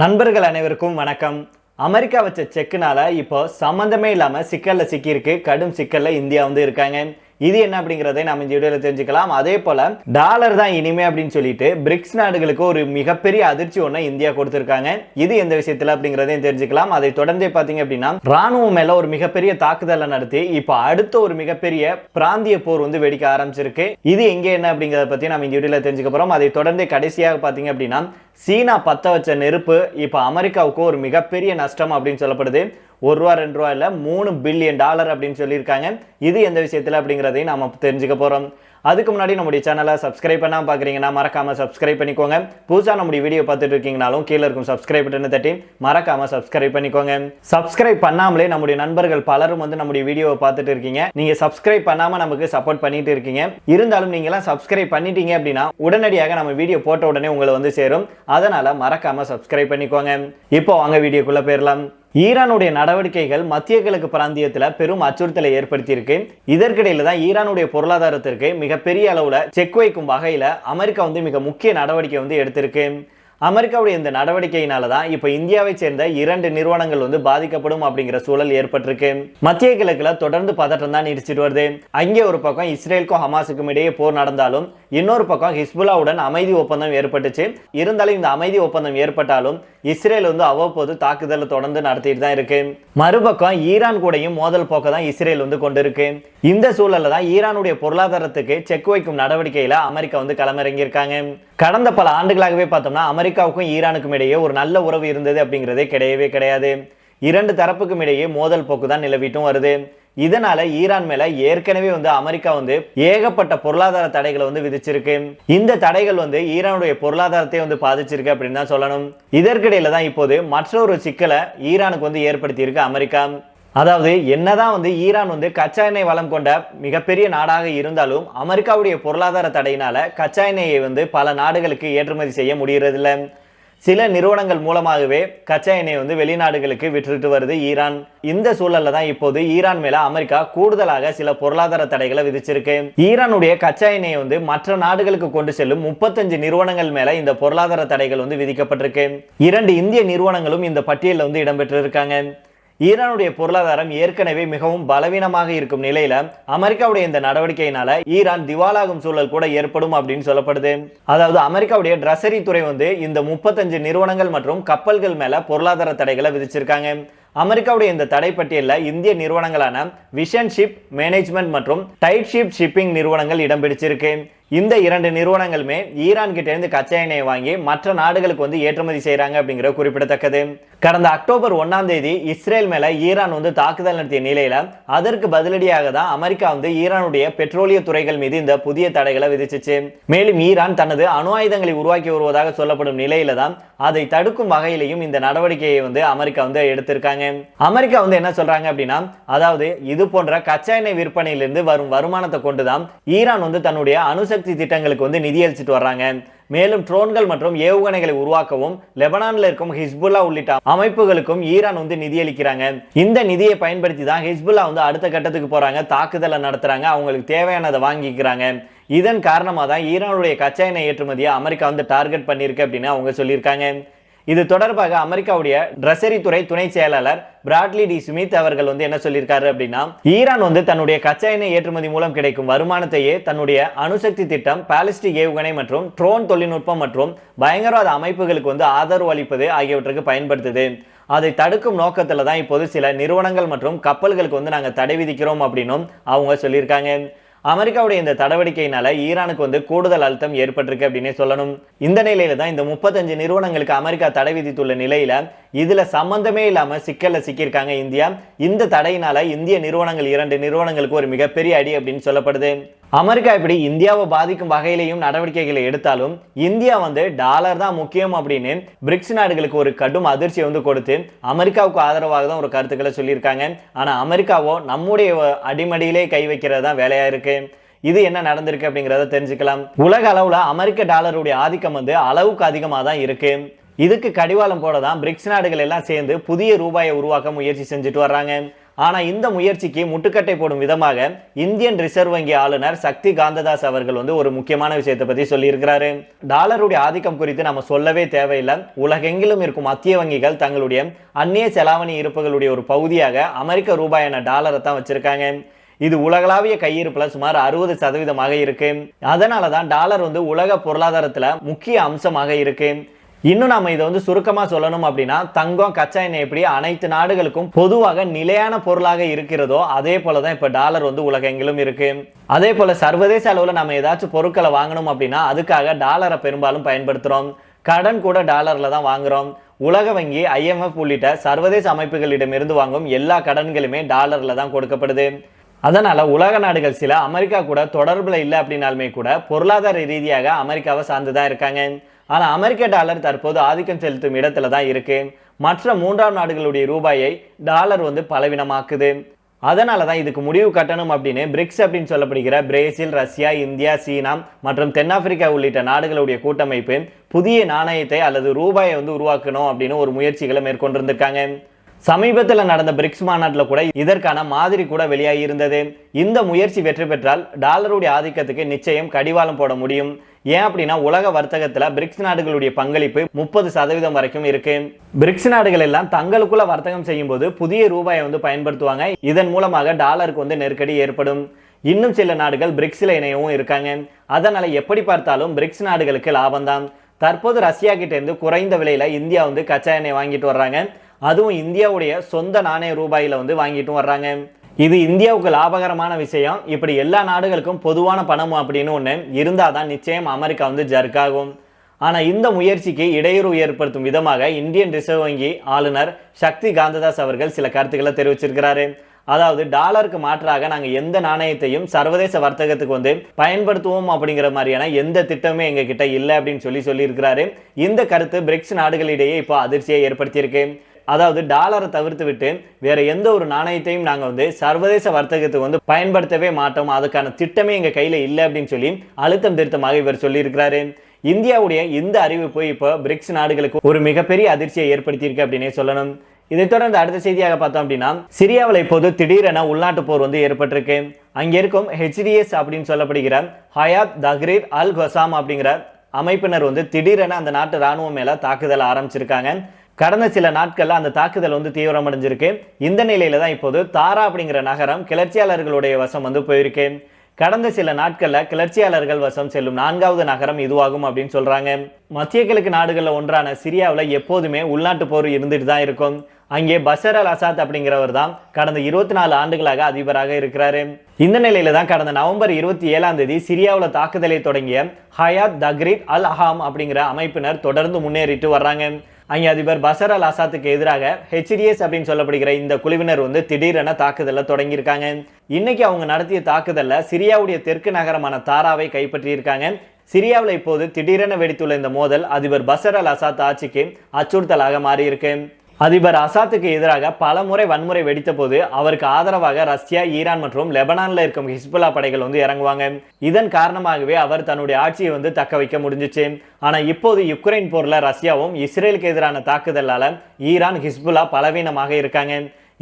நண்பர்கள் அனைவருக்கும் வணக்கம். அமெரிக்கா வச்ச செக்குனால இப்போ சம்மந்தமே இல்லாமல் சிக்கலில் சிக்கியிருக்கு. கடும் சிக்கலில் இந்தியா வந்து இருக்காங்க. இது என்ன அப்படிங்கிறதை நம்ம இந்த வீடியோவில் தெரிஞ்சுக்கலாம். அதே போல் டாலர் தான் இனிமே அப்படின்னு சொல்லிட்டு பிரிக்ஸ் நாடுகளுக்கு ஒரு மிகப்பெரிய அதிர்ச்சி ஒன்று இந்தியா கொடுத்துருக்காங்க. இது எந்த விஷயத்தில் அப்படிங்கிறதையும் தெரிஞ்சுக்கலாம். அதை தொடர்ந்தே பார்த்தீங்க அப்படின்னா ராணுவம் மேல ஒரு மிகப்பெரிய தாக்குதலை நடத்தி இப்போ அடுத்த ஒரு மிகப்பெரிய பிராந்திய போர் வந்து வெடிக்க ஆரம்பிச்சிருக்கு. இது எங்கே என்ன அப்படிங்கிறத பற்றி நம்ம இந்த வீடியோவில் தெரிஞ்சுக்க போகிறோம் அதை தொடர்ந்து கடைசியாக பார்த்தீங்க அப்படின்னா சீனா பத்த வச்ச நெருப்பு இப்போ அமெரிக்காவுக்கு ஒரு மிகப்பெரிய நஷ்டம் அப்படின்னு சொல்லப்படுது. ஒரு ரூபா ரெண்டு ரூபா இல்லை மூணு பில்லியன் டாலர் அப்படின்னு சொல்லியிருக்காங்க. இது எந்த விஷயத்தில் அப்படிங்கிறதையும் நாம் தெரிஞ்சுக்க போகிறோம் அதுக்கு முன்னாடி நம்முடைய சேனலை சப்ஸ்கிரைப் பண்ணால் பார்க்குறீங்கன்னா மறக்காமல் சப்ஸ்கிரைப் பண்ணிக்கோங்க. புதுசாக நம்முடைய வீடியோ பார்த்துட்டு இருக்கீங்கனாலும் கீழே இருக்கும் சப்ஸ்கிரைப் பட்டனை தட்டி மறக்காமல் சப்ஸ்கிரைப் பண்ணிக்கோங்க. சப்ஸ்கிரைப் பண்ணாமலே நம்முடைய நண்பர்கள் பலரும் வந்து நம்முடைய வீடியோவை பார்த்துட்டு இருக்கீங்க. நீங்கள் சப்ஸ்கிரைப் பண்ணாமல் நமக்கு சப்போர்ட் பண்ணிட்டு இருக்கீங்க. இருந்தாலும் நீங்களாம் சப்ஸ்கிரைப் பண்ணிட்டீங்க அப்படின்னா உடனடியாக நம்ம வீடியோ போட்ட உடனே உங்களை வந்து சேரும். அதனால் மறக்காமல் சப்ஸ்கிரைப் பண்ணிக்கோங்க. இப்போ வாங்க வீடியோக்குள்ளே போயிடலாம். ஈரானுடைய நடவடிக்கைகள் மத்திய கிழக்கு பிராந்தியத்தில் பெரும் அச்சுறுத்தலை ஏற்படுத்தியிருக்கு. இதற்கிடையில தான் ஈரானுடைய பொருளாதாரத்திற்கு மிகப்பெரிய அளவுல செக் வைக்கும் வகையில அமெரிக்கா வந்து மிக முக்கிய நடவடிக்கை வந்து எடுத்திருக்கு. அமெரிக்காவுடைய இந்த நடவடிக்கையினால தான் இப்போ இந்தியாவை சேர்ந்த இரண்டு நிறுவனங்கள் வந்து பாதிக்கப்படும் அப்படிங்கிற சூழல் ஏற்பட்டிருக்கு. மத்திய கிழக்குல தொடர்ந்து பதட்டம் தான் நீடிச்சிட்டு வருது. அங்கே ஒரு பக்கம் இஸ்ரேலுக்கும் ஹமாஸுக்கும் இடையே போர் நடந்தாலும் இன்னொரு பக்கம் ஹிஸ்புல்லாவுடன் அமைதி ஒப்பந்தம் ஏற்பட்டுச்சு. இருந்தாலும் இந்த அமைதி ஒப்பந்தம் ஏற்பட்டாலும் இஸ்ரேல் வந்து அவ்வப்போது தாக்குதலை தொடர்ந்து நடத்திட்டு தான் இருக்கு. மறுபக்கம் ஈரான் கூடயும் மோதல் போக்க தான் இஸ்ரேல் வந்து கொண்டிருக்கு. இந்த சூழல்ல தான் ஈரானுடைய பொருளாதாரத்துக்கு செக் வைக்கும் நடவடிக்கையில அமெரிக்கா வந்து களமிறங்கியிருக்காங்க. கடந்த பல ஆண்டுகளாகவே பார்த்தோம்னா அமெரிக்காவுக்கும் ஈரானுக்கும் இடையே ஒரு நல்ல உறவு இருந்தது அப்படிங்கிறதே கிடையவே கிடையாது. இரண்டு தரப்புக்கும் இடையே மோதல் போக்கு தான் நிலவிட்டும் வருது. இதனால ஈரான் மேல ஏற்கனவே வந்து அமெரிக்கா வந்து ஏகப்பட்ட பொருளாதார தடைகளை வந்து விதிச்சிருக்கு. இந்த தடைகள் வந்து ஈரானுடைய பொருளாதாரத்தை வந்து பாதிச்சிருக்கு அப்படின்னு தான் சொல்லணும். இதற்கிடையில தான் இப்போது மற்றொரு சிக்கலை ஈரானுக்கு வந்து ஏற்படுத்தி இருக்கு அமெரிக்கா. அதாவது என்னதான் வந்து ஈரான் வந்து கச்சா எண்ணெய் வளம் கொண்ட மிகப்பெரிய நாடாக இருந்தாலும் அமெரிக்காவுடைய பொருளாதார தடையினால கச்சா எண்ணெயை வந்து பல நாடுகளுக்கு ஏற்றுமதி செய்ய முடியறதில்லை. சில நிறுவனங்கள் மூலமாகவே கச்சா எண்ணெய் வந்து வெளிநாடுகளுக்கு விற்றுட்டு வருது. ஈரான் இந்த சூழல்ல தான் இப்போது ஈரான் மேல அமெரிக்கா கூடுதலாக சில பொருளாதார தடைகளை விதிச்சிருக்கு. ஈரானுடைய கச்சா எண்ணெயை வந்து மற்ற நாடுகளுக்கு கொண்டு செல்லும் முப்பத்தஞ்சு நிறுவனங்கள் மேல இந்த பொருளாதார தடைகள் வந்து விதிக்கப்பட்டிருக்கு. இரண்டு இந்திய நிறுவனங்களும் இந்த பட்டியலில் வந்து இடம்பெற்றிருக்காங்க. ஈரானுடைய பொருளாதாரம் ஏற்கனவே மிகவும் பலவீனமாக இருக்கும் நிலையில அமெரிக்காவுடைய இந்த நடவடிக்கையினால ஈரான் திவாலாகும் சூழல் கூட ஏற்படும் அப்படின்னு சொல்லப்படுது. அதாவது அமெரிக்காவுடைய ட்ரஸரி துறை வந்து இந்த முப்பத்தஞ்சு நிறுவனங்கள் மற்றும் கப்பல்கள் மேல பொருளாதார தடைகளை விதிச்சிருக்காங்க. அமெரிக்காவுடைய இந்த தடை பட்டியலில் இந்திய நிறுவனங்களான விஷன் ஷிப் மேனேஜ்மெண்ட் மற்றும் டைட் ஷிப் ஷிப்பிங் நிறுவனங்கள் இடம் பிடிச்சிருக்கு. இந்த இரண்டு நிறுவனங்களுமே ஈரான் கிட்ட இருந்து கச்சா எண்ணெயை வாங்கி மற்ற நாடுகளுக்கு வந்து ஏற்றுமதி செய்யறாங்க அப்படிங்கிற குறிப்பிடத்தக்கது. கடந்த அக்டோபர் ஒன்னாம் தேதி இஸ்ரேல் மேல ஈரான் வந்து தாக்குதல் நடத்திய நிலையில அதற்கு பதிலடியாக தான் அமெரிக்கா வந்து ஈரானுடைய பெட்ரோலிய துறைகள் மீது இந்த புதிய தடைகளை விதிச்சிச்சு. மேலும் ஈரான் தனது அணு ஆயுதங்களை உருவாக்கி வருவதாக சொல்லப்படும் நிலையில தான் அதை தடுக்கும் வகையிலையும் இந்த நடவடிக்கையை வந்து அமெரிக்கா வந்து எடுத்திருக்காங்க. அமெரிக்கா வந்து என்ன சொல்றாங்க அப்படின்னா அதாவது இது போன்ற கச்சா எண்ணெய் விற்பனையிலிருந்து வரும் வருமானத்தை கொண்டுதான் ஈரான் வந்து தன்னுடைய அணுசக்தி திட்டங்களுக்கு வந்து நிதியளிச்சிட்டு வர்றாங்க. மேலும் ட்ரோன்கள் மற்றும் ஏவுகணைகளை உருவாக்கவும் லெபனானில் இருக்கும் ஹிஸ்புல்லா உள்ளிட்ட அமைப்புகளுக்கும் ஈரான் வந்து நிதியளிக்கிறாங்க இந்த நிதியை பயன்படுத்தி தான் ஹிஸ்புல்லா வந்து அடுத்த கட்டத்துக்கு போறாங்க. தாக்குதலை நடத்துறாங்க. அவங்களுக்கு தேவையானதை வாங்கிக்கிறாங்க. இதன் காரணமாக தான் ஈரானுடைய கச்சா எண்ணெய் ஏற்றுமதியை அமெரிக்கா வந்து டார்கெட் பண்ணியிருக்கு அப்படின்னு அவங்க சொல்லியிருக்காங்க. இது தொடர்பாக அமெரிக்காவுடைய ட்ரெஸரி துறை துணை செயலாளர் பிராட்லி டி சுமித் அவர்கள் வந்து என்ன சொல்லியிருக்காரு அப்படின்னா ஈரான் வந்து தன்னுடைய கச்சா எண்ணெய் ஏற்றுமதி மூலம் கிடைக்கும் வருமானத்தையே தன்னுடைய அணுசக்தி திட்டம் பாலிஸ்டிக் ஏவுகணை மற்றும் ட்ரோன் தொழில்நுட்பம் மற்றும் பயங்கரவாத அமைப்புகளுக்கு வந்து ஆதரவு அளிப்பது ஆகியவற்றுக்கு பயன்படுத்துது. அதை தடுக்கும் நோக்கத்தில் தான் இப்போது சில நிறுவனங்கள் மற்றும் கப்பல்களுக்கு வந்து நாங்கள் தடை விதிக்கிறோம் அப்படின்னும் அவங்க சொல்லியிருக்காங்க. அமெரிக்காவுடைய இந்த நடவடிக்கையினால ஈரானுக்கு வந்து கூடுதல் அழுத்தம் ஏற்பட்டிருக்கு அப்படின்னே சொல்லணும். இந்த நிலையில தான் இந்த முப்பத்தஞ்சு நிறுவனங்களுக்கு அமெரிக்கா தடை விதித்துள்ள நிலையில இதுல சம்பந்தமே இல்லாம சிக்கல்ல சிக்கியிருக்காங்க இந்தியா. இந்த தடையினால இந்திய நிறுவனங்கள் இரண்டு நிறுவனங்களுக்கு ஒரு மிகப்பெரிய அடி அப்படின்னு சொல்லப்படுது. அமெரிக்கா இப்படி இந்தியாவை பாதிக்கும் வகையிலையும் நடவடிக்கைகளை எடுத்தாலும் இந்தியா வந்து டாலர் தான் முக்கியம் அப்படின்னு பிரிக்ஸ் நாடுகளுக்கு ஒரு கடும் அதிர்ச்சி வந்து கொடுத்து அமெரிக்காவுக்கு ஆதரவாக தான் ஒரு கருத்துக்களை சொல்லியிருக்காங்க. ஆனால் அமெரிக்காவோ நம்முடைய அடிமடியிலே கை வைக்கிறது தான் வேலையாக இருக்கு. இது என்ன நடந்திருக்கு அப்படிங்கிறத தெரிஞ்சுக்கலாம். உலக அளவில் அமெரிக்க டாலருடைய ஆதிக்கம் வந்து அளவுக்கு அதிகமாக தான் இருக்கு. இதுக்கு கடிவாளம் போட தான் பிரிக்ஸ் நாடுகள் எல்லாம் சேர்ந்து புதிய ரூபாயை உருவாக்க முயற்சி செஞ்சுட்டு வர்றாங்க. ஆனால் இந்த முயற்சிக்கு முட்டுக்கட்டை போடும் விதமாக இந்தியன் ரிசர்வ் வங்கி ஆளுநர் சக்தி காந்ததாஸ் அவர்கள் வந்து ஒரு முக்கியமான விஷயத்தை பற்றி சொல்லியிருக்கிறாரு. டாலருடைய ஆதிக்கம் குறித்து நம்ம சொல்லவே தேவையில்லை. உலகெங்கிலும் இருக்கும் மத்திய வங்கிகள் தங்களுடைய அந்நிய செலாவணி இருப்புகளுடைய ஒரு பகுதியாக அமெரிக்க ரூபாயான டாலரை தான் வச்சிருக்காங்க. இது உலகளாவிய கையிருப்புல சுமார் அறுபது சதவீதமாக இருக்கு. அதனால தான் டாலர் வந்து உலக பொருளாதாரத்தில் முக்கிய அம்சமாக இருக்குது இன்னும் நம்ம இதை வந்து சுருக்கமா சொல்லணும் அப்படின்னா தங்கம் கச்சா எண்ணெய் எப்படி அனைத்து நாடுகளுக்கும் பொதுவாக நிலையான பொருளாக இருக்கிறதோ அதே போல தான் இப்ப டாலர் வந்து உலகெங்கிலும் இருக்கு. அதே போல சர்வதேச அளவுல நம்ம ஏதாச்சும் பொருட்களை வாங்கணும் அப்படின்னா அதுக்காக டாலரை பெரும்பாலும் பயன்படுத்துறோம். கடன் கூட டாலர்ல தான் வாங்குறோம். உலக வங்கி ஐஎம்எஃப் உள்ளிட்ட சர்வதேச அமைப்புகளிடமிருந்து வாங்கும் எல்லா கடன்களுமே டாலர்ல தான் கொடுக்கப்படுது. அதனால உலக நாடுகள் சில அமெரிக்கா கூட தொடர்புல இல்லை அப்படின்னாலுமே கூட பொருளாதார ரீதியாக அமெரிக்காவை சார்ந்துதான் இருக்காங்க. ஆனால் அமெரிக்க டாலர் தற்போது ஆதிக்கம் செலுத்தும் இடத்துல தான் இருக்கு. மற்ற மூன்றாம் நாடுகளுடைய ரூபாயை டாலர் வந்து பலவீனமாக்குது. அதனால தான் இதுக்கு முடிவு கட்டணும் அப்படின்னு பிரிக்ஸ் அப்படின்னு சொல்லப்படுகிற பிரேசில் ரஷ்யா இந்தியா சீனா மற்றும் தென்னாப்பிரிக்கா உள்ளிட்ட நாடுகளுடைய கூட்டமைப்பு புதிய நாணயத்தை அல்லது ரூபாயை வந்து உருவாக்கணும் அப்படின்னு ஒரு முயற்சிகளை மேற்கொண்டிருந்திருக்காங்க. சமீபத்தில் நடந்த பிரிக்ஸ் மாநாட்டில் கூட இதற்கான மாதிரி கூட வெளியாகி இருந்தது. இந்த முயற்சி வெற்றி பெற்றால் டாலருடைய ஆதிக்கத்துக்கு நிச்சயம் கடிவாளம் போட முடியும். ஏன் அப்படின்னா உலக வர்த்தகத்தில் பிரிக்ஸ் நாடுகளுடைய பங்களிப்பு முப்பது சதவீதம் வரைக்கும் இருக்கு. பிரிக்ஸ் நாடுகள் எல்லாம் தங்களுக்குள்ள வர்த்தகம் செய்யும் போது புதிய ரூபாயை வந்து பயன்படுத்துவாங்க. இதன் மூலமாக டாலருக்கு வந்து நெருக்கடி ஏற்படும். இன்னும் சில நாடுகள் பிரிக்ஸில் இணையவும் இருக்காங்க. அதனால எப்படி பார்த்தாலும் பிரிக்ஸ் நாடுகளுக்கு லாபம் தான் தற்போது ரஷ்யா கிட்டேருந்து குறைந்த விலையில இந்தியா வந்து கச்சா எண்ணெய் வாங்கிட்டு வர்றாங்க. அதுவும் இந்தியாவுடைய சொந்த நாணய ரூபாயில் வந்து வாங்கிட்டும் வர்றாங்க. இது இந்தியாவுக்கு லாபகரமான விஷயம். இப்படி எல்லா நாடுகளுக்கும் பொதுவான பணம் அப்படின்னு ஒன்று இருந்தால் தான் நிச்சயம் அமெரிக்கா வந்து ஜர்க்காகும். ஆனால் இந்த முயற்சிக்கு இடையூறு ஏற்படுத்தும் விதமாக இந்தியன் ரிசர்வ் வங்கி ஆளுநர் சக்தி காந்ததாஸ் அவர்கள் சில கருத்துக்களை தெரிவிச்சிருக்கிறாரு. அதாவது டாலருக்கு மாற்றாக நாங்கள் எந்த நாணயத்தையும் சர்வதேச வர்த்தகத்துக்கு வந்து பயன்படுத்துவோம் அப்படிங்கிற மாதிரியான எந்த திட்டமுமே எங்ககிட்ட இல்லை அப்படின்னு சொல்லி சொல்லியிருக்கிறாரு. இந்த கருத்து பிரிக்ஸ் நாடுகளிடையே இப்போ அதிர்ச்சியை ஏற்படுத்தியிருக்கு. அதாவது டாலரை தவிர்த்து விட்டு வேற எந்த ஒரு நாணயத்தையும் நாங்கள் வந்து சர்வதேச வர்த்தகத்துக்கு வந்து பயன்படுத்தவே மாட்டோம். அதுக்கான திட்டமே எங்கள் கையில் இல்லை அப்படின்னு சொல்லி அழுத்தம் திருத்தமாக இவர் சொல்லியிருக்கிறாரு. இந்தியாவுடைய இந்த அறிவிப்பு இப்போ பிரிக்ஸ் நாடுகளுக்கு ஒரு மிகப்பெரிய அதிர்ச்சியை ஏற்படுத்தியிருக்கு அப்படின்னே சொல்லணும். இதைத் தொடர்ந்து அடுத்த செய்தியாக பார்த்தோம் அப்படின்னா சிரியாவில் இப்போது திடீரென உள்நாட்டு போர் வந்து ஏற்பட்டிருக்கு. அங்கே இருக்கும் ஹெச்டிஎஸ் அப்படின்னு சொல்லப்படுகிற ஹயாத் தஹ்ரீர் அல் ஹொசாம் அப்படிங்கிற அமைப்பினர் வந்து திடீரென அந்த நாட்டு ராணுவம் மேல தாக்குதல் ஆரம்பிச்சிருக்காங்க. கடந்த சில நாட்களில் அந்த தாக்குதல் வந்து தீவிரமடைஞ்சிருக்கு. இந்த நிலையில தான் இப்போது தாரா அப்படிங்கிற நகரம் கிளர்ச்சியாளர்களுடைய வசம் வந்து போயிருக்கு. கடந்த சில நாட்களில் கிளர்ச்சியாளர்கள் வசம் செல்லும் நான்காவது நகரம் இதுவாகும் அப்படின்னு சொல்றாங்க. மத்திய கிழக்கு நாடுகளில் ஒன்றான சிரியாவில் எப்போதுமே உள்நாட்டு போர் இருந்துட்டு தான் இருக்கும். அங்கே பஷர் அல் அசாத் அப்படிங்கிறவர் தான் கடந்த இருபத்தி நாலு ஆண்டுகளாக அதிபராக இருக்கிறாரு. இந்த நிலையில தான் கடந்த நவம்பர் இருபத்தி ஏழாம் தேதி சிரியாவில் தாக்குதலை தொடங்கிய ஹயாத் தக்ரீத் அல் அஹாம் அப்படிங்கிற அமைப்பினர் தொடர்ந்து முன்னேறிட்டு வர்றாங்க. அங்கே அதிபர் பசர் அல் அசாத்துக்கு எதிராக ஹெச்டிஎஸ் அப்படின்னு சொல்லப்படுகிற இந்த குழுவினர் வந்து திடீரென தாக்குதலை தொடங்கியிருக்காங்க. இன்னைக்கு அவங்க நடத்திய தாக்குதலில் சிரியாவுடைய தெற்கு நகரமான தாராவை கைப்பற்றியிருக்காங்க. சிரியாவில் இப்போது திடீரென வெடித்துள்ள இந்த மோதல் அதிபர் பசர் அல் அசாத் ஆட்சிக்கு அச்சுறுத்தலாக மாறியிருக்கு. அதிபர் அசாத்துக்கு எதிராக பல முறை வன்முறை வெடித்த போது அவருக்கு ஆதரவாக ரஷ்யா ஈரான் மற்றும் லெபனானில் இருக்கும் ஹிஸ்புல்லா படைகள் வந்து இறங்குவாங்க. இதன் காரணமாகவே அவர் தன்னுடைய ஆட்சியை வந்து தக்க வைக்க முடிஞ்சிச்சு. ஆனால் இப்போது யுக்ரைன் போரில் ரஷ்யாவும் இஸ்ரேலுக்கு எதிரான தாக்குதலால் ஈரான் ஹிஸ்புல்லா பலவீனமாக இருக்காங்க.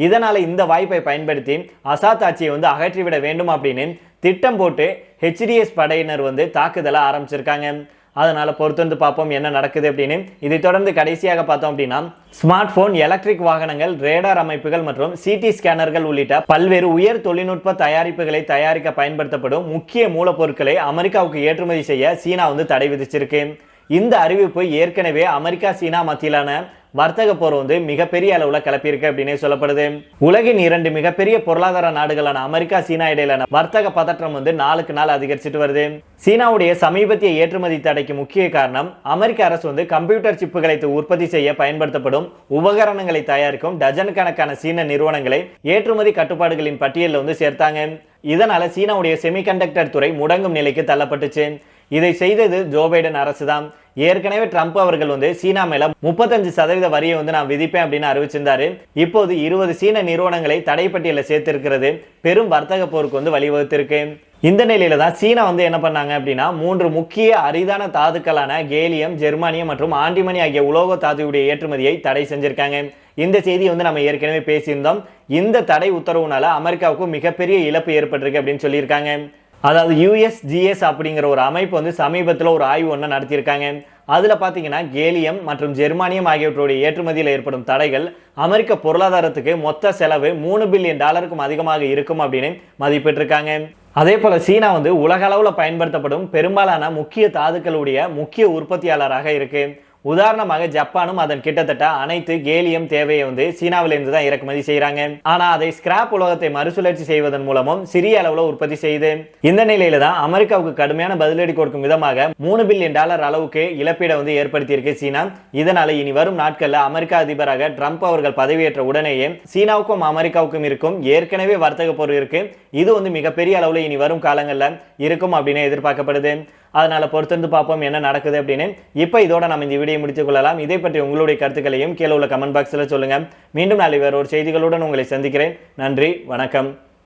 இதனால் இந்த வாய்ப்பை பயன்படுத்தி அசாத் ஆட்சியை வந்து அகற்றிவிட வேண்டும் அப்படின்னு திட்டம் போட்டு ஹெச்டிஎஸ் படையினர் வந்து தாக்குதலை ஆரம்பிச்சிருக்காங்க. அதனால் பொறுத்து வந்து பார்ப்போம் என்ன நடக்குது அப்படின்னு. இதை தொடர்ந்து கடைசியாக பார்த்தோம் அப்படின்னா ஸ்மார்ட் போன் எலக்ட்ரிக் வாகனங்கள் ரேடார் அமைப்புகள் மற்றும் சிடி ஸ்கேனர்கள் உள்ளிட்ட பல்வேறு உயர் தொழில்நுட்ப தயாரிப்புகளை தயாரிக்க பயன்படுத்தப்படும் முக்கிய மூலப்பொருட்களை அமெரிக்காவுக்கு ஏற்றுமதி செய்ய சீனா வந்து தடை விதிச்சிருக்கு. இந்த அறிவிப்பு ஏற்கனவே அமெரிக்கா சீனா மத்தியிலான வர்த்தக போர் வந்து மிகப்பெரிய அளவுல கிளப்பியிருக்கு அப்படின்னே சொல்லப்படுது. உலகின் இரண்டு மிகப்பெரிய பொருளாதார நாடுகளான அமெரிக்கா சீனா இடையிலான வர்த்தக பதற்றம் வந்து நாளுக்கு நாள் அதிகரிச்சுட்டு வருது. சீனாவுடைய சமீபத்திய ஏற்றுமதி தடைக்கு முக்கிய காரணம் அமெரிக்க அரசு வந்து கம்ப்யூட்டர் சிப்புகளை உற்பத்தி செய்ய பயன்படுத்தப்படும் உபகரணங்களை தயாரிக்கும் டஜன் கணக்கான சீன நிறுவனங்களை ஏற்றுமதி கட்டுப்பாடுகளின் பட்டியலில் வந்து சேர்த்தாங்க. இதனால சீனாவுடைய செமிகண்டக்டர் துறை முடங்கும் நிலைக்கு தள்ளப்பட்டுச்சு. இதை செய்தது ஜோ பைடன் அரசு தான் ஏற்கனவே ட்ரம்ப் அவர்கள் வந்து சீனா மேல முப்பத்தஞ்சு சதவீத வரியை வந்து நான் விதிப்பேன் அப்படின்னு அறிவிச்சிருந்தாரு. இப்போது இருபது சீன நிறுவனங்களை தடைப்பட்டியல சேர்த்திருக்கிறது. பெரும் வர்த்தக போருக்கு வந்து வழிவகுத்திருக்கு. இந்த நிலையில தான் சீனா வந்து என்ன பண்ணாங்க அப்படின்னா மூன்று முக்கிய அரிதான தாதுக்களான கேலியம் ஜெர்மானியம் மற்றும் ஆண்டிமணி ஆகிய உலோக தாதுவுடைய ஏற்றுமதியை தடை செஞ்சிருக்காங்க. இந்த செய்தியை வந்து நம்ம ஏற்கனவே பேசியிருந்தோம். இந்த தடை உத்தரவுனால அமெரிக்காவுக்கும் மிகப்பெரிய இழப்பு ஏற்பட்டிருக்கு அப்படின்னு சொல்லியிருக்காங்க. அதாவது யுஎஸ்ஜிஎஸ் அப்படிங்கிற ஒரு அமைப்பு வந்து சமீபத்தில் ஒரு ஆய்வு ஒன்று நடத்தியிருக்காங்க. அதில் பார்த்தீங்கன்னா கேலியம் மற்றும் ஜெர்மானியம் ஆகியவற்றுடைய ஏற்றுமதியில் ஏற்படும் தடைகள் அமெரிக்க பொருளாதாரத்துக்கு மொத்த செலவு மூணு பில்லியன் டாலருக்கும் அதிகமாக இருக்கும் அப்படின்னு மதிப்பிட்டிருக்காங்க. அதே போல் சீனா வந்து உலக அளவில் பயன்படுத்தப்படும் பெரும்பாலான முக்கிய தாதுக்களுடைய முக்கிய உற்பத்தியாளராக இருக்குது உதாரணமாக ஜப்பானும் அதன் கிட்டத்தட்ட அனைத்து கேலியம் தேவையை வந்து சீனாவிலிருந்து தான் இறக்குமதி செய்யறாங்க ஆனா அதை ஸ்கிராப் உலகத்தை மறுசுழற்சி செய்வதன் மூலமும் சிறிய அளவுல உற்பத்தி செய்யுது இந்த நிலையில தான் அமெரிக்காவுக்கு கடுமையான பதிலடி கொடுக்கும் விதமாக மூணு பில்லியன் டாலர் அளவுக்கு இழப்பீடை வந்து ஏற்படுத்தியிருக்கு சீனா. இதனால இனி வரும் நாட்கள்ல அமெரிக்கா அதிபராக ட்ரம்ப் அவர்கள் பதவியேற்ற உடனேயே சீனாவுக்கும் அமெரிக்காவுக்கும் இருக்கும் ஏற்கனவே வர்த்தக பொருள் இருக்கு. இது வந்து மிகப்பெரிய அளவுல இனி வரும் காலங்களில் இருக்கும் அப்படின்னு எதிர்பார்க்கப்படுது. அதனால் பொறுத்திருந்து பார்ப்போம் என்ன நடக்குது அப்படின்னு. இப்போ இதோட நம்ம இந்த வீடியோ முடித்துக் கொள்ளலாம். இதை பற்றி உங்களுடைய கருத்துக்களையும் கீழே உள்ள கமெண்ட் பாக்ஸில் சொல்லுங்கள் மீண்டும் நாளை வேறு ஒரு செய்திகளுடன் உங்களை சந்திக்கிறேன். நன்றி வணக்கம்.